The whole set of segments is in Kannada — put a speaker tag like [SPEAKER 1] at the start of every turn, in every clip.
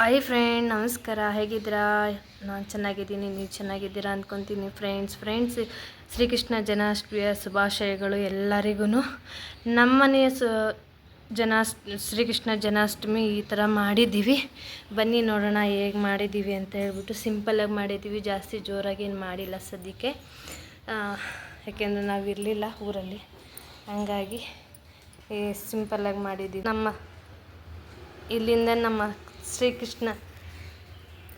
[SPEAKER 1] ಹಾಯ್ ಫ್ರೆಂಡ್ ನಮಸ್ಕಾರ. ಹೇಗಿದ್ದೀರಾ? ನಾನು ಚೆನ್ನಾಗಿದ್ದೀನಿ, ನೀವು ಚೆನ್ನಾಗಿದ್ದೀರಾ ಅಂದ್ಕೊತೀನಿ ಫ್ರೆಂಡ್ಸ್ ಫ್ರೆಂಡ್ಸ್ ಶ್ರೀಕೃಷ್ಣ ಜನ್ಮಾಷ್ಟಮಿಯ ಶುಭಾಶಯಗಳು ಎಲ್ಲರಿಗೂ. ನಮ್ಮನೆಯ ಸು, ಜನಾಸ್, ಶ್ರೀಕೃಷ್ಣ ಜನ್ಮಾಷ್ಟಮಿ ಈ ಥರ ಮಾಡಿದ್ದೀವಿ. ಬನ್ನಿ ನೋಡೋಣ ಹೇಗೆ ಮಾಡಿದ್ದೀವಿ ಅಂತ ಹೇಳ್ಬಿಟ್ಟು ಸಿಂಪಲಾಗಿ ಮಾಡಿದ್ದೀವಿ. ಜಾಸ್ತಿ ಜೋರಾಗಿ ಏನು ಮಾಡಿಲ್ಲ ಸದ್ಯಕ್ಕೆ. ಯಾಕೆಂದರೆ ನಾವು ಇರಲಿಲ್ಲ ಊರಲ್ಲಿ. ಹಂಗಾಗಿ ಸಿಂಪಲ್ಲಾಗಿ ಮಾಡಿದ್ದೀವಿ. ನಮ್ಮ, ಇಲ್ಲಿಂದ ನಮ್ಮ ಶ್ರೀಕೃಷ್ಣ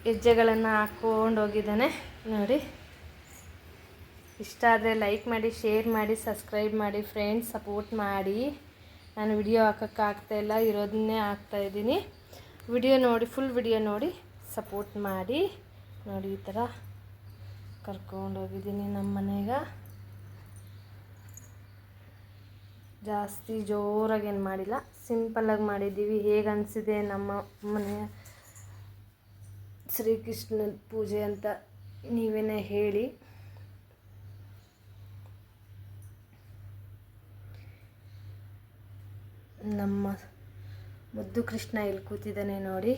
[SPEAKER 1] ಹೆಜ್ಜೆಗಳನ್ನು ಹಾಕ್ಕೊಂಡು ಹೋಗಿದ್ದಾನೆ ನೋಡಿ. ಇಷ್ಟ ಆದರೆ ಲೈಕ್ ಮಾಡಿ ಶೇರ್ ಮಾಡಿ ಸಬ್ಸ್ಕ್ರೈಬ್ ಮಾಡಿ ಫ್ರೆಂಡ್ಸ್ ಸಪೋರ್ಟ್ ಮಾಡಿ. ನಾನು ವಿಡಿಯೋ ಹಾಕೋಕ್ಕೆ ಇಲ್ಲ, ಇರೋದನ್ನೇ ಹಾಕ್ತಾಯಿದ್ದೀನಿ ವಿಡಿಯೋ ನೋಡಿ ಫುಲ್ ವಿಡಿಯೋ ನೋಡಿ ಸಪೋರ್ಟ್ ಮಾಡಿ. ನೋಡಿ ಈ ಥರ ಕರ್ಕೊಂಡು ಹೋಗಿದ್ದೀನಿ ನಮ್ಮ ಮನೆಗೆ ಜಾಸ್ತಿ ಜೋರಾಗಿ ಏನು ಮಾಡಿಲ್ಲ. ಸಿಂಪಲ್ಲಾಗಿ ಮಾಡಿದ್ದೀವಿ. ಹೇಗೆ ಅನಿಸಿದೆ ನಮ್ಮ ಮನೆಯ ಶ್ರೀಕೃಷ್ಣನ ಪೂಜೆ ಅಂತ ನೀವೇನೇ ಹೇಳಿ. ನಮ್ಮ ಮುದ್ದು ಕೃಷ್ಣ ಇಲ್ಲಿ ಕೂತಿದ್ದಾನೆ ನೋಡಿ.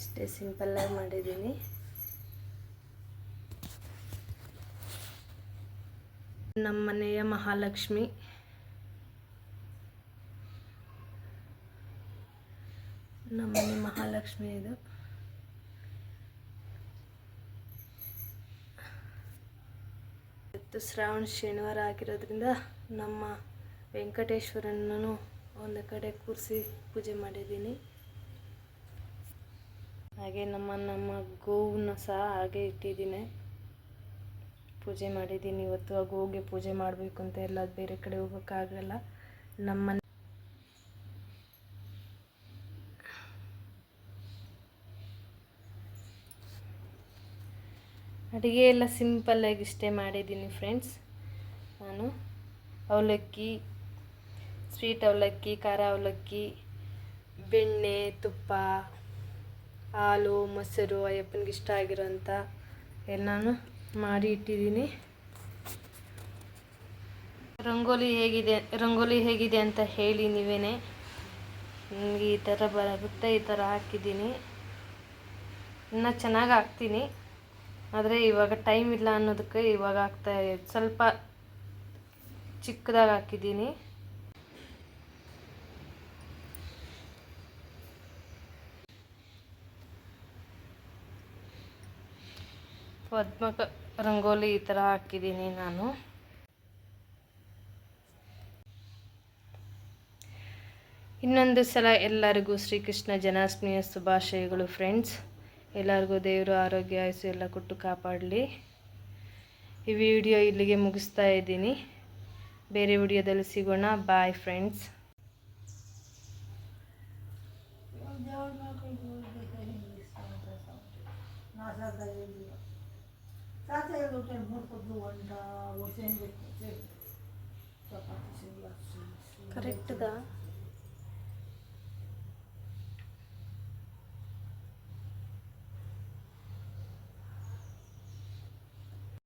[SPEAKER 1] ಇಷ್ಟೇ ಸಿಂಪಲ್ಲಾಗಿ ಮಾಡಿದ್ದೀನಿ. ನಮ್ಮ ಮನೆಯ ಮಹಾಲಕ್ಷ್ಮಿ. ನಮ್ಮನೆ ಮಹಾಲಕ್ಷ್ಮಿ ಇದು. ಇವತ್ತು ಶ್ರಾವಣ ಶನಿವಾರ ಆಗಿರೋದ್ರಿಂದ ನಮ್ಮ ವೆಂಕಟೇಶ್ವರನನ್ನು ಒಂದು ಕಡೆ ಕೂರಿಸಿ ಪೂಜೆ ಮಾಡಿದ್ದೀನಿ. ಹಾಗೆ ನಮ್ಮ ನಮ್ಮ ಗೋವನ್ನು ಸಹ ಹಾಗೆ ಇಟ್ಟಿದ್ದೀನಿ. ಪೂಜೆ ಮಾಡಿದ್ದೀನಿ. ಇವತ್ತು ಆ ಗೋಗೆ ಪೂಜೆ ಮಾಡಬೇಕು ಅಂತ ಎಲ್ಲ ಬೇರೆ ಕಡೆ ಹೋಗೋಕ್ಕಾಗಲ್ಲ. ನಮ್ಮ ಅಡುಗೆ ಎಲ್ಲ ಸಿಂಪಲ್ಲಾಗಿ ಇಷ್ಟೇ ಮಾಡಿದ್ದೀನಿ ಫ್ರೆಂಡ್ಸ್ ನಾನು ಅವಲಕ್ಕಿ ಸ್ವೀಟ್ ಅವಲಕ್ಕಿ, ಖಾರ ಅವಲಕ್ಕಿ, ಬೆಣ್ಣೆ, ತುಪ್ಪ, ಹಾಲು, ಮೊಸರು, ಅಯ್ಯಪ್ಪನಿಗೆ ಇಷ್ಟ ಆಗಿರೋಂಥ ಎಲ್ಲನೂ ಮಾಡಿ ಇಟ್ಟಿದ್ದೀನಿ. ರಂಗೋಲಿ ಹೇಗಿದೆ ರಂಗೋಲಿ ಹೇಗಿದೆ ಅಂತ ಹೇಳಿ ನೀವೇನೆ. ನನಗೆ ಈ ಥರ ಬರುತ್ತೆ, ಈ ಥರ ಹಾಕಿದ್ದೀನಿ. ಇನ್ನು ಚೆನ್ನಾಗಿ ಹಾಕ್ತೀನಿ. ಆದರೆ ಇವಾಗ ಟೈಮ್ ಇಲ್ಲ ಅನ್ನೋದಕ್ಕೆ ಇವಾಗ ಹಾಕ್ತಾ ಸ್ವಲ್ಪ ಚಿಕ್ಕದಾಗಿ ಹಾಕಿದ್ದೀನಿ. ಪದ್ಮಕ ರಂಗೋಲಿ ಈ ಥರ ಹಾಕಿದ್ದೀನಿ ನಾನು. ಇನ್ನೊಂದು ಸಲ ಎಲ್ಲರಿಗೂ ಶ್ರೀಕೃಷ್ಣ ಜನ್ಮಾಷ್ಟಮಿಯ ಶುಭಾಶಯಗಳು ಫ್ರೆಂಡ್ಸ್ ಎಲ್ಲರಿಗೂ ದೇವರು ಆರೋಗ್ಯ, ಆಯಸ್ಸು ಎಲ್ಲ ಕೊಟ್ಟು ಕಾಪಾಡಲಿ. ಈ ವಿಡಿಯೋ ಇಲ್ಲಿಗೆ ಮುಗಿಸ್ತಾ ಇದ್ದೀನಿ. ಬೇರೆ ವಿಡಿಯೋದಲ್ಲಿ ಸಿಗೋಣ. ಬಾಯ್ ಫ್ರೆಂಡ್ಸ್ ఉంటాయి మూడు పొద్దు వంట వచ్చేయండి కరెక్ట్గా